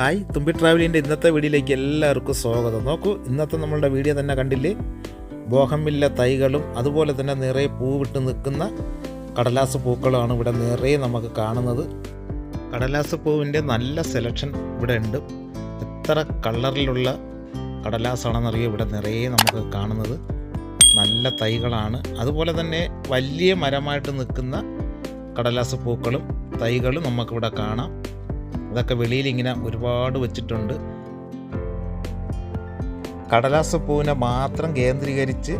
Hi തുമ്പി ട്രാവലിന്റെ ഇന്നത്തെ വീഡിയോയിലേക്ക് എല്ലാവർക്കും സ്വാഗതം. നോക്കൂ ഇന്നത്തെ നമ്മളുടെ വീഡിയോ തന്നെ കണ്ടില്ലേ? ബോഹമില്ല തൈകളും അതുപോലെ തന്നെ നിറയെ പൂവിട്ട് നിൽക്കുന്ന കടലാസ് പൂക്കളാണ് ഇവിടെ നിറയെ നമുക്ക് കാണുന്നത്. കടലാസ് പൂവിന്റെ നല്ല സെലക്ഷൻ ഇവിടെ ഉണ്ട്. എത്ര കളറിലുള്ള കടലാസാണെന്നറിയോ ഇവിടെ നിറയെ നമുക്ക് കാണുന്നത്. നല്ല തൈകളാണ്. അതുപോലെ തന്നെ വലിയ മരമായിട്ട് നിൽക്കുന്ന കടലാസ് പൂക്കളും തൈകളും നമുക്കിവിടെ കാണാം. അതൊക്കെ വെളിയിൽ ഇങ്ങനെ ഒരുപാട് വെച്ചിട്ടുണ്ട്. കടലാസ പൂവിനെ മാത്രം കേന്ദ്രീകരിച്ച്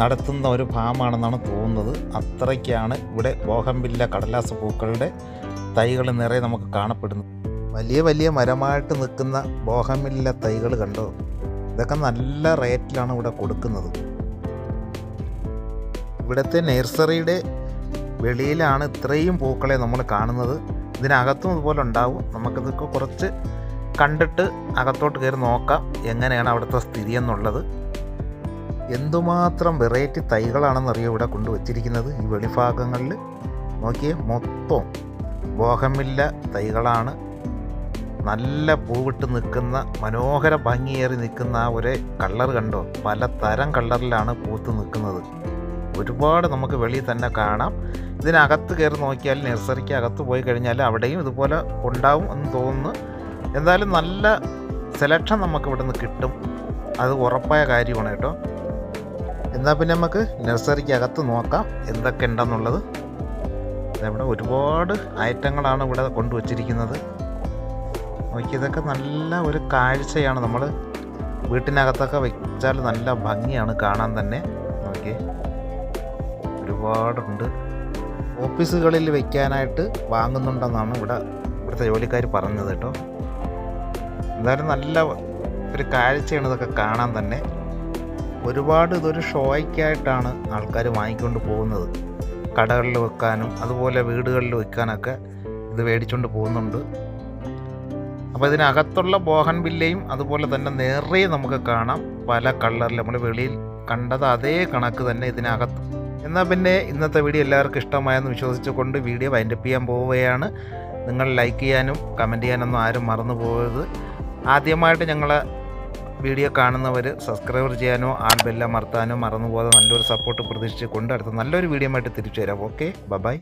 നടത്തുന്ന ഒരു ഫാമാണെന്നാണ് തോന്നുന്നത്. അത്രയ്ക്കാണ് ഇവിടെ ബോഹംബില്ല കടലാസ പൂക്കളുടെ തൈകൾ നിറയെ നമുക്ക് കാണപ്പെടുന്നത്. വലിയ വലിയ മരമായിട്ട് നിൽക്കുന്ന ബോഹമില്ല തൈകൾ കണ്ടോ? ഇതൊക്കെ നല്ല റേറ്റിലാണ് ഇവിടെ കൊടുക്കുന്നത്. ഇവിടുത്തെ നഴ്സറിയുടെ വെളിയിലാണ് ഇത്രയും പൂക്കളെ നമ്മൾ കാണുന്നത്. ഇതിനകത്തും ഇതുപോലെ ഉണ്ടാവും. നമുക്കിതൊക്കെ കുറച്ച് കണ്ടിട്ട് അകത്തോട്ട് കയറി നോക്കാം എങ്ങനെയാണ് അവിടുത്തെ സ്ഥിതി എന്നുള്ളത്. എന്തുമാത്രം വെറൈറ്റി തൈകളാണെന്നറിയോ ഇവിടെ കൊണ്ടുവച്ചിരിക്കുന്നത്? ഈ വെളിഭാഗങ്ങളിൽ നോക്കിയേ മൊത്തം ബോഹമില്ല തൈകളാണ്. നല്ല പൂവിട്ട് നിൽക്കുന്ന മനോഹര ഭംഗിയേറി നിൽക്കുന്ന ആ ഒരു കളർ കണ്ടോ? പല തരം കളറിലാണ് പൂത്ത് നിൽക്കുന്നത്. ഒരുപാട് നമുക്ക് വെളിയിൽ തന്നെ കാണാം. ഇതിനകത്ത് കയറി നോക്കിയാൽ നഴ്സറിക്ക് അകത്ത് പോയി കഴിഞ്ഞാൽ അവിടെയും ഇതുപോലെ ഉണ്ടാവും എന്ന് തോന്നുന്നു. എന്തായാലും നല്ല സെലക്ഷൻ നമുക്ക് ഇവിടെ നിന്ന് കിട്ടും. അത് ഉറപ്പായ കാര്യമാണ് കേട്ടോ. എന്നാൽ പിന്നെ നമുക്ക് നഴ്സറിക്ക് അകത്ത് നോക്കാം എന്തൊക്കെ ഉണ്ടെന്നുള്ളത്. ഇവിടെ ഒരുപാട് ഐറ്റങ്ങളാണ് ഇവിടെ കൊണ്ടുവച്ചിരിക്കുന്നത്. നോക്കി ഇതൊക്കെ നല്ല ഒരു കാഴ്ചയാണ് നമ്മൾ വീട്ടിനകത്തൊക്കെ വെച്ചാൽ നല്ല ഭംഗിയാണ് കാണാൻ തന്നെ. നോക്കി. ഒരുപാടുണ്ട്. ഓഫീസുകളിൽ വെക്കാനായിട്ട് വാങ്ങുന്നുണ്ടെന്നാണ് ഇവിടെ ഇവിടുത്തെ ജോലിക്കാർ പറഞ്ഞത് കേട്ടോ. എന്തായാലും നല്ല ഒരു കാഴ്ചയാണ് ഇതൊക്കെ കാണാൻ തന്നെ. ഒരുപാട് ഇതൊരു ഷോയ്ക്കായിട്ടാണ് ആൾക്കാർ വാങ്ങിക്കൊണ്ട് പോകുന്നത്. കടകളിൽ വെക്കാനും അതുപോലെ വീടുകളിൽ വെക്കാനൊക്കെ ഇത് മേടിച്ചുകൊണ്ട് പോകുന്നുണ്ട്. അപ്പോൾ ഇതിനകത്തുള്ള ബോഹൻ ബില്ലയും അതുപോലെ തന്നെ നിറയെ നമുക്ക് കാണാം. പല കളറിൽ നമ്മൾ വെളിയിൽ കണ്ടത് അതേ കണക്ക് തന്നെ ഇതിനകത്ത്. എന്നാൽ പിന്നെ ഇന്നത്തെ വീഡിയോ എല്ലാവർക്കും ഇഷ്ടമായെന്ന് വിശ്വസിച്ചുകൊണ്ട് വീഡിയോ വൈൻഡപ്പ് ചെയ്യാൻ പോവുകയാണ്. നിങ്ങൾ ലൈക്ക് ചെയ്യാനും കമന്റ് ചെയ്യാനൊന്നും ആരും മറന്നു പോകരുത്. ആദ്യമായിട്ട് ഞങ്ങൾ വീഡിയോ കാണുന്നവർ സബ്സ്ക്രൈബർ ചെയ്യാനോ ആൾ ബെല്ല മറത്താനോ മറന്നു പോകാതെ നല്ലൊരു സപ്പോർട്ട് പ്രതീക്ഷിച്ചുകൊണ്ട് അടുത്ത നല്ലൊരു വീഡിയോ ആയിട്ട് തിരിച്ചു തരാം ഓക്കെ ബൈ